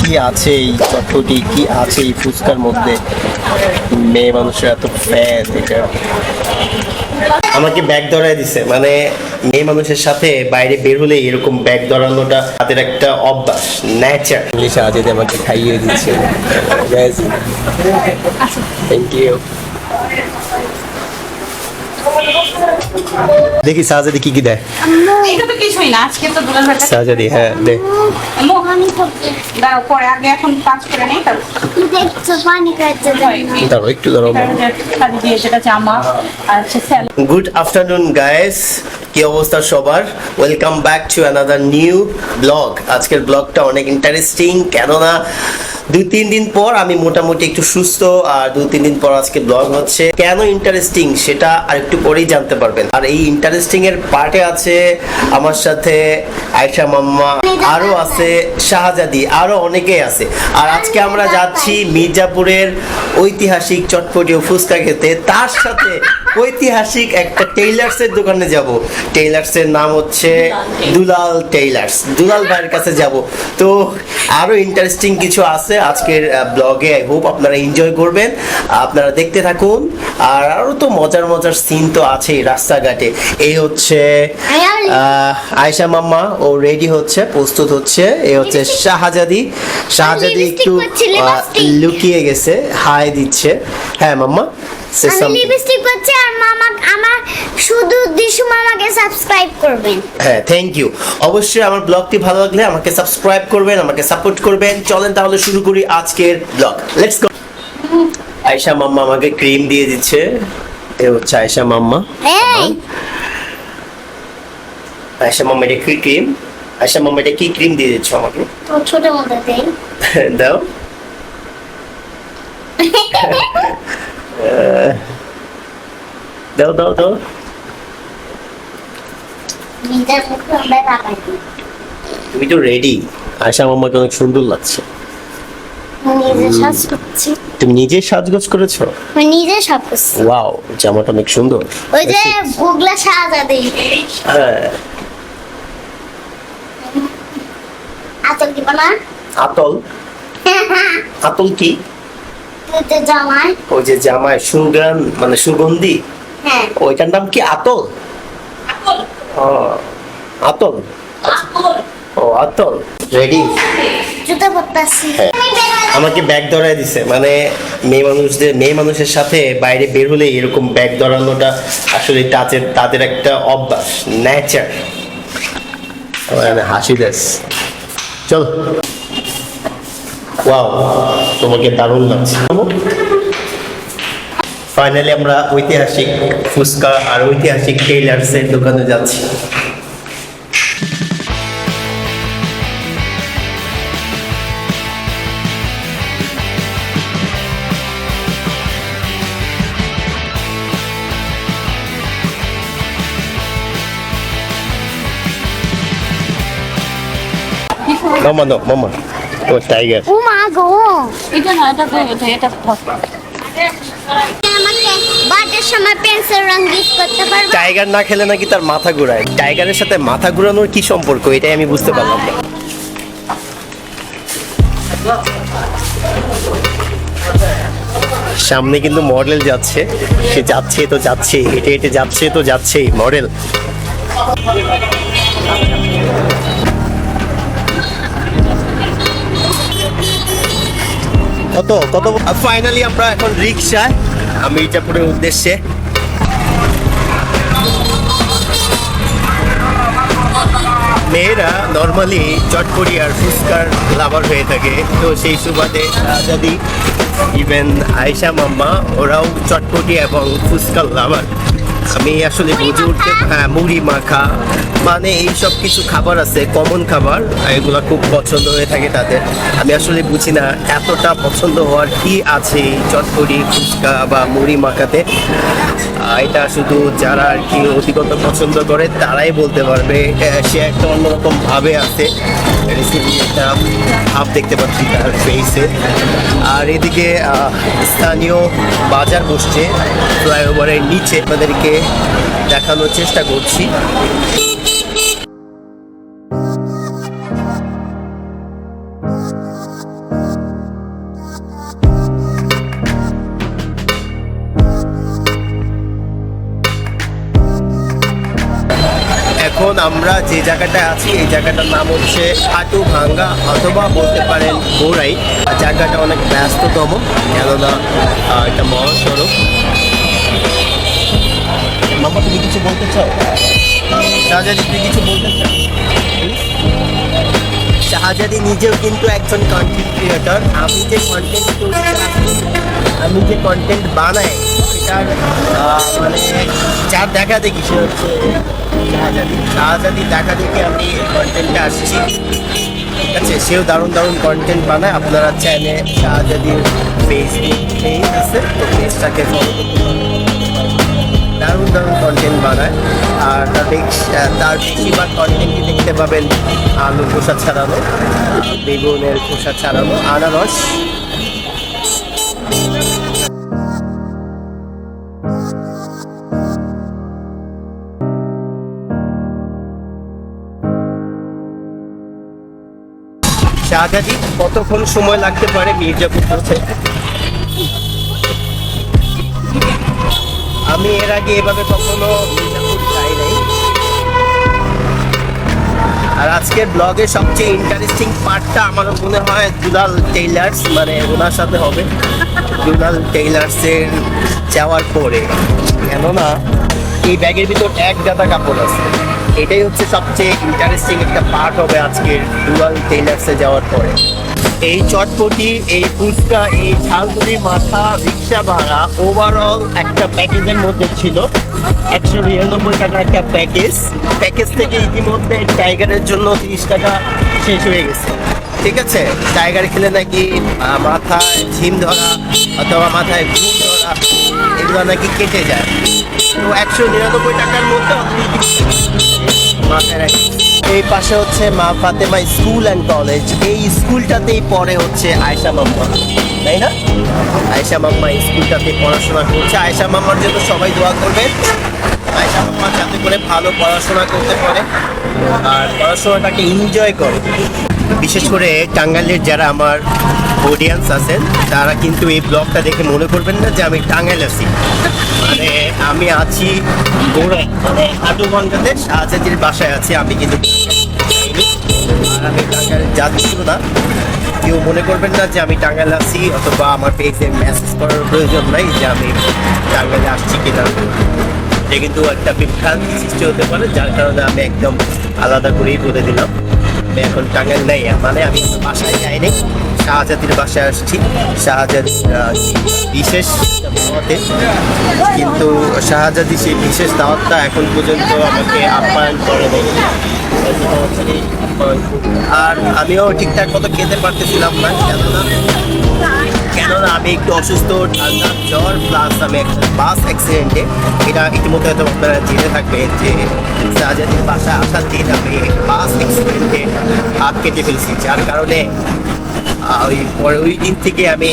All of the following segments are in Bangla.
কি আছে এই চটপটি? কি আছে এই ফুচকার মধ্যে? মেয়ে মানুষের এত ফ্যান এটা। আমাকে ব্যাগ ধরাই দিছে। মানে মেয়ে মানুষের সাথে বাইরে বের হলে এরকম ব্যাগ ধরানোটা তাদের একটা অভ্যাস ন্যাচার ইংলিশে আজকে আমাকে খাইয়ে দিচ্ছে থ্যাংক ইউ দেখি সাজাদি কি কি দেয়। এটা তো কিছুই না আজকে তো দুলাল ভাই সাজাদি হ্যাঁ দে। মোহানি দাও পরে আগে এখন পাঁচ করে নেই তার দেখছ পানি একটু দাঁড়াও। খালি দিয়ে সেটা জামা আর গুড আফটারনুন গাইস কি অবস্থা সবার? Welcome back to another new vlog আজকের ব্লগটা অনেক ইন্টারেস্টিং কেননা দুই তিন দিন পর আমি মোটামুটি একটু সুস্থ, আর দুই তিন দিন পর আজকে ব্লগ হচ্ছে। কেন ইন্টারেস্টিং সেটা আর একটু পরেই জানতে পারবেন। আর এই ইন্টারেস্টিং এর পার্টে আছে আমার সাথে আয়শা মাম্মা, আরও আছে শাহজাদি, আরও অনেকেই আছে। আর আজকে আমরা যাচ্ছি মির্জাপুরের ঐতিহাসিক চটপটি ও ফুচকা খেতে। তার সাথে ঐতিহাসিক একটা টেইলার্সের দোকানে যাব। টেইলার্সের নাম হচ্ছে দুলাল টেইলার্স। দুলাল ভাইয়ের কাছে যাব। তো আরও ইন্টারেস্টিং কিছু আছে আজকের ব্লগে আই হোপ আপনারা এনজয় করবেন। আপনারা দেখতে থাকুন। আর আরও তো মজার মজার সিন তো আছেই রাস্তাঘাটে। এই হচ্ছে আয়শা মাম্মা ও রেডি হচ্ছে প্রস্তুত হচ্ছে। এই হচ্ছে শাহজাদি। শাহজাদি একটু লুকিয়ে গেছে হাই দিচ্ছে। হ্যাঁ মাম্মা? আমি লিপস্টিক করছি আর মামা আমার শুধু দিশু মামাকে সাবস্ক্রাইব করবেন। হ্যাঁ থ্যাংক ইউ অবশ্যই আমার ব্লগটি ভালো লাগলে আমাকে সাবস্ক্রাইব করবেন আমাকে সাপোর্ট করবেন। চলেন তাহলে শুরু করি আজকের blog let's go Ayesha mamma আমাকে ক্রিম দিয়ে দিচ্ছে। এ হচ্ছে আয়শা মাম্মা। আয়শা মাম্মা এটা কি ক্রিম আয়শা মাম্মা এটা কি ক্রিম দিয়ে দিচ্ছ আমাকে? ছোট মতো দাও। দাও দাও দাও তুমি তো রেডি আয়শা মাম্মাকে অনেক সুন্দর লাগছে। তুমি নিজে সাজগোজ করেছ? নিজে করছি। ওয়াও জামাটা অনেক সুন্দর। ওই যে গুগলা সাজা দেই। হ্যাঁ। আচল দিব না আতল? আতল কি? তুই তো জামাই ওই যে জামায় সুগান মানে সুগন্ধি? হ্যাঁ। ওইটার নাম কি আতল? ও, আতল? ও আতল। রেডি জুতো পরতাছি। হ্যাঁ। আমাকে ব্যাগ ধরায় দিছে মানে মেয়ে মানুষদের মেয়ে মানুষের সাথে বাইরে বের হলে এরকম ব্যাগ ধরানোটা আসলে তাদের তাদের একটা অভ্যাস ন্যাচার হাসি দেশ। চল। ওয়াও তোমাকে দারুণ লাগছে। ফাইনালি আমরা ঐতিহাসিক ফুচকা আর ঐতিহাসিক টেইলার্সের দোকানে যাচ্ছি। মামা নো মামা। ও টাইগার ও মা গো। এটা না এটা তো এটা এটা থাক। আমাকে বার্থডের সময় পেন্সিল রং গিফট করতে পারবে? টাইগার না খেলে নাকি তার মাথা ঘোরায়? টাইগারের সাথে মাথা ঘোরানোর কি সম্পর্ক? এটাই আমি বুঝতে পারলাম না। সামনে কিন্তু মডেল যাচ্ছে। সে যাচ্ছে তো যাচ্ছে হেঁটে হেঁটে যাচ্ছে তো যাচ্ছেই মডেল কত কত ফাইনালি আমরা এখন রিক্সায় মির্জাপুরের উদ্দেশ্যে। মেয়েরা নর্মালি চটপটি আর ফুচকার লাভার হয়ে থাকে। তো সেই সুবাদে যদি ইভেন আয়শা মাম্মা, ওরাও চটপটি এবং ফুচকার লাভার আমি আসলে বুঝে উঠতে হ্যাঁ মুড়ি মাখা। মানে এই সব কিছু খাবার আছে কমন খাবার এগুলো খুব পছন্দ হয়ে থাকে তাদের। আমি আসলে বুঝি না এতটা পছন্দ হওয়ার কি আছে এই চটপটি ফুচকা বা মুড়ি মাখাতে। এটা শুধু যারা আর কি অধিকত পছন্দ করে, তারাই বলতে পারবে। সে একটা অন্যরকম ভাবে আছে। একটা ভাব দেখতে পাচ্ছি তার ফেসে আর এদিকে স্থানীয় বাজার বসছে। ফ্লাইওভারের নিচে আপনাদেরকে দেখানোর চেষ্টা করছি। যে জায়গাটায় আছি, এই জায়গাটার নাম হচ্ছে হাটু ভাঙ্গা অথবা বলতে পারেন গোড়াই। জায়গাটা অনেক ব্যস্ততম, কেননা এটা মহাসড়ক। মামা, তুমি কিছু বলতে চাও? শাহজাদি, তুমি কিছু বলতে চাও? শাহজাদি নিজেও কিন্তু একজন কন্টেন্ট ক্রিয়েটর আমি যে কন্টেন্ট আমি যে কন্টেন্ট বানাই, সেটার মানে যার দেখা দেখি, সে হচ্ছে শাহজাদি শাহজাদি দেখা দেখে আমি কন্টেন্টে আসছি। ঠিক আছে, সেও দারুণ দারুণ কন্টেন্ট বানায়। আপনারা চ্যানেল শাহজাদির ফেসবুক পেজ আছে, তো পেজটাকে ফলো দারুণ দারুণ কন্টেন্ট বানায়। আর তার তার বেশিরভাগ কন্টেন্টই দেখতে পাবেন আলু খোসা ছাড়ানো, বেগুনের খোসা ছাড়ানো, আনারস শাহজাদি কতক্ষণ সময় লাগতে পারে মির্জাপুর পৌঁছে? আমি এর আগে এভাবে কখনো আর আজকের ব্লগের সবচেয়ে ইন্টারেস্টিং পার্টটা আমার মনে হয় দুলাল টেইলার্স মানে ওনার সাথে হবে। দুলাল টেইলার্সের যাওয়ার পরে। কেননা এই ব্যাগের ভিতর এক গাদা কাপড় আছে। এটাই হচ্ছে সবচেয়ে ইন্টারেস্টিং একটা পার্ট হবে আজকের দুলাল টেইলার্সে যাওয়ার পরে। এই চটপটি, এই ফুচকা, এই ঝালপুরি মাথা, রিক্সা ভাড়া ওভারঅল একটা প্যাকেজের মধ্যে ছিল। একশো নিরানব্বই টাকার একটা প্যাকেজ প্যাকেজ থেকে ইতিমধ্যে টাইগারের জন্য তিরিশ টাকা শেষ হয়ে গেছে। ঠিক আছে? টাইগার খেলে নাকি মাথায় ঝিম ধরা অথবা মাথায় ঘুম ধরা নাকি কেটে যায়। তো একশো নিরানব্বই টাকার মধ্যে এই পাশে হচ্ছে মা ফাতেমা স্কুল অ্যান্ড কলেজ। এই স্কুলটাতেই পড়ে হচ্ছে আয়সা মাম্মা। তাই না? আয়সা মাম্মা স্কুলটাতে পড়াশোনা করছে। আয়সা মাম্মার জন্য সবাই দোয়া করবে আয়সা মাম্মা যাতে করে ভালো পড়াশোনা করতে পারে আর পড়াশোনাটাকে এনজয় করে। বিশেষ করে টাঙ্গাইলের যারা আমার অডিয়েন্স আছেন, তারা কিন্তু এই ব্লগটা দেখে মনে করবেন না যে আমি টাঙ্গাইল আছি। মানে আমি আছি গোড়ায় মানে হাটুগঞ্জাতে শাহজাদির বাসায় আছি, আমি কিন্তু আমি টাঙ্গাইল যাচ্ছিল না। কেউ মনে করবেন না যে আমি টাঙ্গাইল আছি, অথবা আমার পেজে মেসেজ করার প্রয়োজন নাই যে আমি টাঙ্গাইলে আসছি কিনা। এটা কিন্তু একটা বিভ্রান্তি সৃষ্টি হতে পারে, যার কারণে আমি একদম আলাদা করেই বলে দিলাম। আমি এখন টাঙ্গাইল নেই মানে আমি বাসায় যাইনি। শাহজাদির বাসায় আসছি। শাহজাদ বিশেষ দাওয়াতে। কিন্তু শাহজাদি সেই বিশেষ দাওয়াতটা এখন পর্যন্ত আমাকে আপ্যায়ন করে আর আমিও ঠিকঠাক মতো খেতে পারতেছিলাম না, কেননা কেননা আমি একটু অসুস্থ, ঠান্ডা, জ্বর প্লাস আমি বাস অ্যাক্সিডেন্টে এটা ইতিমধ্যে হয়তো আপনারা জেনে থাকবেন যে শাহজাদির বাসায় আসার দিন আমি বাস অ্যাক্সিডেন্টে হাত কেটে ফেলছি। যার কারণে ওই পরে ওই দিন থেকে আমি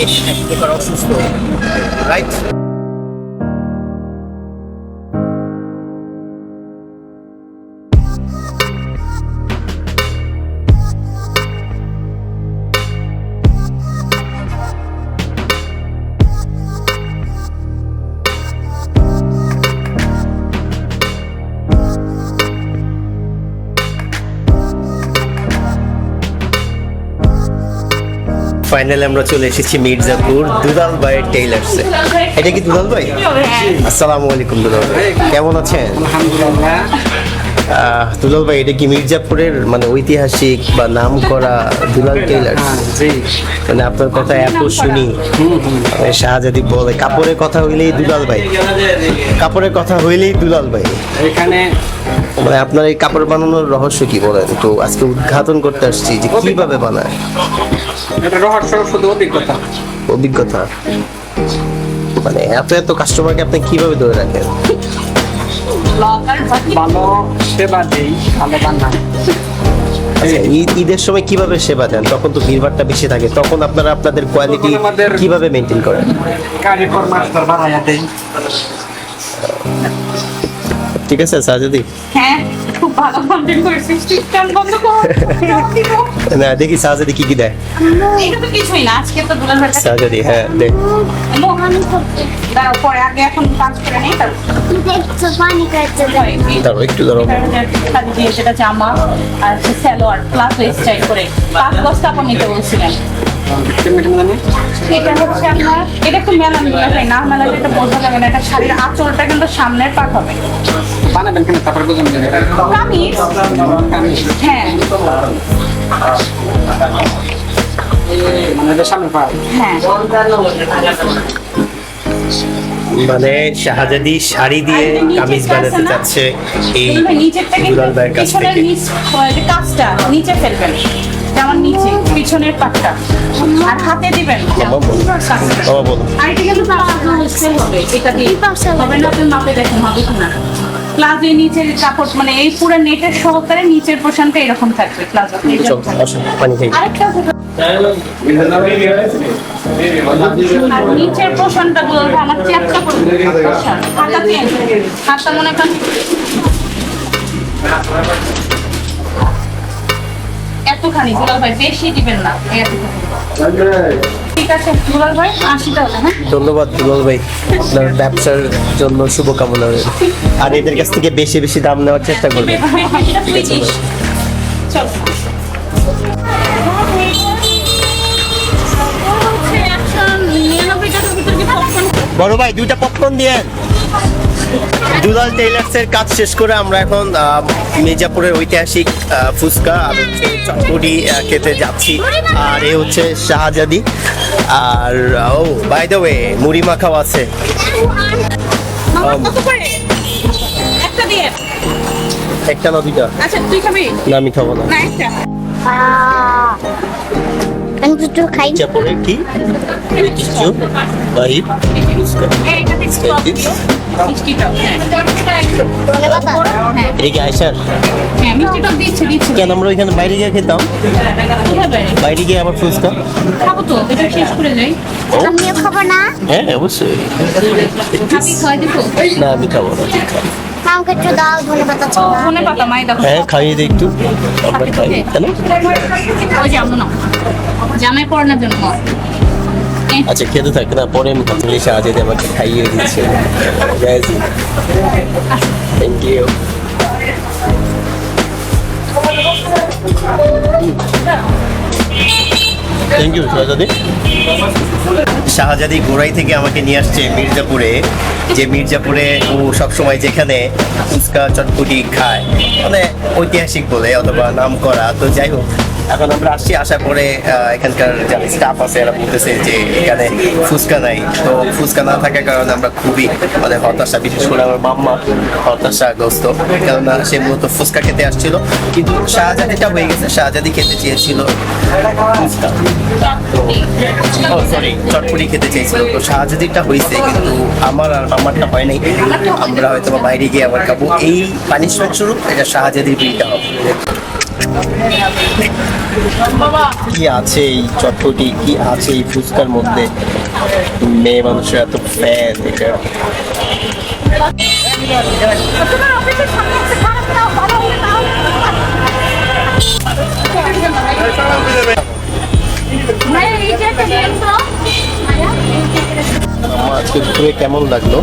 এক অসুস্থ রাইট ফাইনালি আমরা চলে এসেছি মির্জাপুর দুলাল ভাইয়ের টেইলার্সে। এটা কি দুলাল ভাই আসসালামু আলাইকুম দুলাল ভাই কেমন আছেন? আলহামদুলিল্লাহ আহ, দুলাল ভাই এটা কি মির্জাপুরের মানে ঐতিহাসিক বা নাম করা দুলাল টেইলার্স? হ্যাঁ, মানে আপনার কথা এত শুনি। মানে শাহজাদি বলে কাপড়ের কথা হইলেই দুলাল ভাই। কাপড়ের কথা হইলেই দুলাল ভাই। এখানে মানে আপনার এই কাপড় বানানোর রহস্য কি বলেন? তো আজকে উদ্ঘাটন করতে আসছি যে কীভাবে বানায়? এটা রহস্য শুধু অভিজ্ঞতা। অভিজ্ঞতা? মানে এত এত কাস্টমারকে আপনি কীভাবে ধরে রাখেন? ভালো সেবা দেই ভালো বানাই। আচ্ছা, ঈদ ঈদের সময় কীভাবে সেবা দেন? তখন তো ভিড়ভাড়টা বেশি থাকে তখন আপনারা আপনাদের কোয়ালিটি কীভাবে মেনটেন করেন? কারিগর মাস্টার বানাইয়া দেই। ঠিক আছে সাজাদি? হ্যাঁ খুব ভালো কন্টেন্ট করেছিস টিকটক বন্ধ কর না দেখি কি কি দেয়। এটা তো কিছুই না আজকে তো দুলাল ভাই শাহজাদি হ্যাঁ দেখ। আমি খাব দাঁড়াও পরে আগে এখন কাজ করে নেই তারপর দেখছ পানি খাচ্ছে। দাঁড়ো একটু সেটা জামা আর সালোয়ার প্লাস স্টাইল করে। পাঁচ বস্তা আপনি নিতে বলছিলেন। এটা হচ্ছে আপনার এটা একটু মেলা নিয়ে না মেলালে এটা বোঝা যাবে না এটা শাড়ির আঁচলটা কিন্তু সামনের পাট হবে। বানাবেন কেন? তারপর বুঝুন কামিজ? হ্যাঁ। মানে হ্যাঁ। মানে শাহজাদি শাড়ি দিয়ে কামিজ বানাতে না? চাচ্ছে এই নিচের থেকে দুলাল ভাইয়ের কাছ থেকে। নিচ ওই নিচে যেমন নিচে পিছনের পাটটা। আর হাতে দিবেন বাবা বলো। আর এটা কিন্তু প্লাজো হবে এটা দিয়ে। হবে না আপনি মাপে দেখেন হবে কিনা প্লাজো নিচের কাপড় মানে এই পুরো নেটের সহকারে নিচের পোর্শনটা এরকম থাকবে প্লাজো। আরেকটা নিচের পোর্শনটা বলব আমার চ্যাপটা করবে হাতা চেঞ্জ হাতটা মনে করেন এতখানি দুলাল ভাই বেশি দিবেন না। ঠিক আছে দুলাল ভাই আশি টাকা হ্যাঁ? ধন্যবাদ দুলাল ভাই। আপনার ব্যবসার জন্য শুভকামনা রইল। আর এদের কাছ থেকে বেশি বেশি দাম নেওয়ার চেষ্টা করবেন। বড় ভাই দুইটা পপকর্ন দিয়েন দুলাল টেইলার্সের কাজ শেষ করে আমরা এখন মির্জাপুরের ঐতিহাসিক ফুচকা আর হচ্ছে চটপটি খেতে যাচ্ছি। আর এ হচ্ছে শাহজাদি। আর ও বাই দ্য ওয়ে মুড়ি মাখাও আছে। একটা না দুইটা? আচ্ছা তুই খাবি? না আমি খাব না। না একটা। আমি দুটো খাই মির্জাপুরের কি ঐতিহ্য বাহি ফুচকা এইটা মিষ্টি টক দিও। মিষ্টি টক হ্যাঁ হ্যাঁ এটা কি আয়সার হ্যাঁ মিষ্টি টক দিচ্ছি দিচ্ছি কেন আমরা ওইখানে বাইরে গিয়ে খেতাম? বাইরে? বাইরে গিয়ে আবার ফুচকা? খাব তো এটা শেষ করে যাই। আমিও খাব না। হ্যাঁ অবশ্যই। খাবি খাওয়াই না আমি খাব না আমাকে একটু দাও ধনে পাতা ও পাতা মাই দেখো। হ্যাঁ খাইয়ে দে একটু। আমরা খাই। তাই ওই যে না জামাই পড়ানোর জন্য আচ্ছা খেতে থাকে না পরে আমি খাচ্ছি সাহায্যে দিয়ে আমাকে খাইয়ে দিচ্ছে। Thank you thank you Shahzadi Shahzadi গোড়াই থেকে আমাকে নিয়ে আসছে মির্জাপুরে। যে মির্জাপুরে ও সবসময় যেখানে ফুচকা চটপটি খায়। মানে ঐতিহাসিক বলে অথবা নাম করা। তো যাই হোক, এখন আমরা আসছি আসার পরে এখানকার যারা স্টাফ আছে, এরা বলতেছে যে এখানে ফুচকা নাই। তো ফুচকা না থাকার কারণে আমরা খুবই মানে হতাশা, বিশেষ করে আমার মাম্মা হতাশাগ্রস্ত। কেননা সে মূলত ফুচকা খেতে আসছিল। কিন্তু শাহজাদিটা হয়ে গেছে, শাহজাদি খেতে চেয়েছিল ও সরি চটপটি খেতে চেয়েছিল। তো শাহজাদিটা হয়েছে, কিন্তু আমার আর আমারটা হয় নাই। আমরা হয়তো বাইরে গিয়ে আবার খাব। এই পানিশমেন্ট স্বরূপ, এটা শাহজাদির বিলটা হবে। কি আছে এই চটপটি? কি আছে এই ফুচকার মধ্যে? মেয়ে মানুষের এত ফ্যান এটা দাও মায়ের এই যে একটা দিন তো আমার আজকে ঘুরে কেমন লাগল?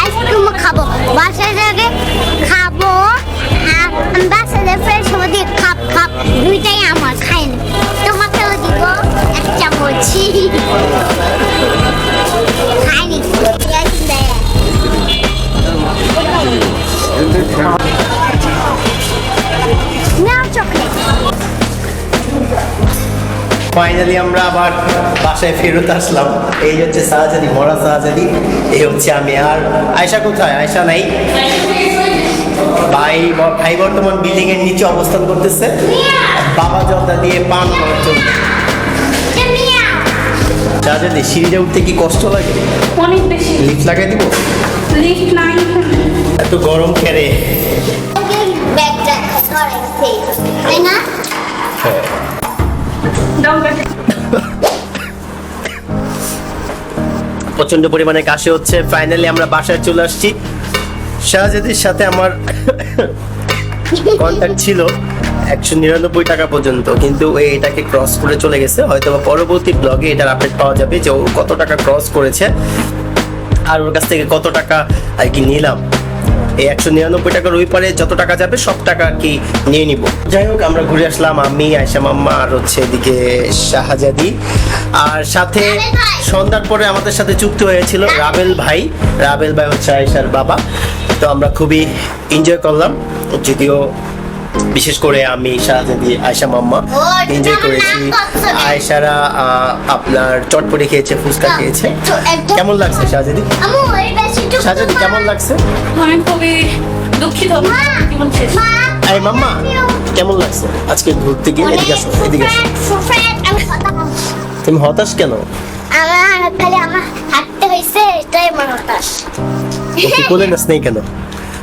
আইসক্রিম খাব। বাসায় যাবে খাব বাসায় ফ্রেশ হব দিয়ে খাপ খাপ দুইটাই আমার খাই না। তোমাকেও দিব এক চামচ। ফাইনালি আমরা আবার বাসায় ফেরত আসলাম। এই হচ্ছে শাহজাদি মরা শাহজাদি এই হচ্ছে আমি। আর আয়সা কোথায়? আয়সা নাই? ভাই ব- ভাই বর্তমান বিল্ডিং এর নিচে অবস্থান করতেছে। বাবা জলদা দিয়ে পান করার জন্য। শাহজাদি সিঁড়িতে উঠতে কি কষ্ট লাগে? অনেক বেশি। লিফট লাগাই দিব? লিফট নাই এত গরম খেরে ব্যাগটা ধরাইছে তাই না? ব্যাগে। প্রচণ্ড পরিমাণে কাশি হচ্ছে। ফাইনালি আমরা বাসায় চলে আসছি। শাহজাদির সাথে আমার কন্ট্যাক্ট ছিল একশো নিরানব্বই টাকা পর্যন্ত। কিন্তু এটাকে ক্রস করে চলে গেছে। হয়তো বা পরবর্তী ব্লগে এটার আপডেট পাওয়া যাবে যে ও কত টাকা ক্রস করেছে। আর ওর কাছ থেকে কত টাকা আর কি নিলাম। এই একশো নিরানব্বই টাকার ওই পারে যত টাকা যাবে সব টাকা আর কি নিয়ে নিব। যাই হোক আমরা ঘুরে আসলাম আমি আয়সা মাম্মা আর হচ্ছে এদিকে শাহজাদি। আর সাথে সন্ধ্যার পরে আমাদের সাথে চুক্তি হয়েছিল রাবেল ভাই। রাবেল ভাই হচ্ছে আয়েশার বাবা। তো আমরা খুবই এনজয় করলাম। যদিও বিশেষ করে আমি শাহজাদি আয়সা মাম্মা এনজয় করেছি। আহ, আপনার চটপটি খেয়েছে ফুচকা খেয়েছে। কেমন লাগছে শাহজাদি? শাহজাদি কেমন লাগছে? আমি খুবই দুঃখিত। জীবন শেষ। মাম্মা কেমন লাগছে? আজকে ঘুরতে গিয়ে? এদিকে আসো এদিকে আসো। তুমি হতাশ কেন? আমার খালি আমার হাঁটতে হয়েছে এটাই আমার হতাশ। ওকে কোলে নাস নেই কেন?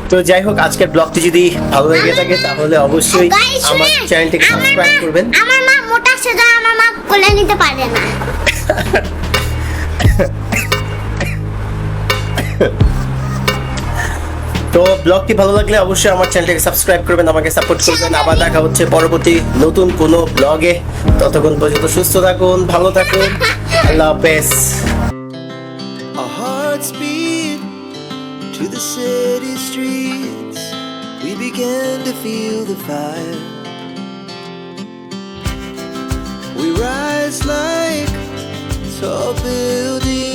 তো যাই হোক আজকের ব্লগটি যদি ভালো লেগে থাকে তাহলে অবশ্যই আমার চ্যানেলটিকে সাবস্ক্রাইব করবেন। আমার মা মোটা সেজা আমার মা কোলে নিতে পারে না। তো ব্লগটি ভালো লাগলে অবশ্যই আমার চ্যানেলটাকে সাবস্ক্রাইব করবেন, আমাকে সাপোর্ট করবেন। আবার দেখা হচ্ছে পরবর্তী নতুন কোনো ব্লগে। ততক্ষণ পর্যন্ত সুস্থ থাকুন, ভালো থাকুন। আল্লাহ হাফেজ। To the city streets. We began to feel the fire. We rise like tall buildings.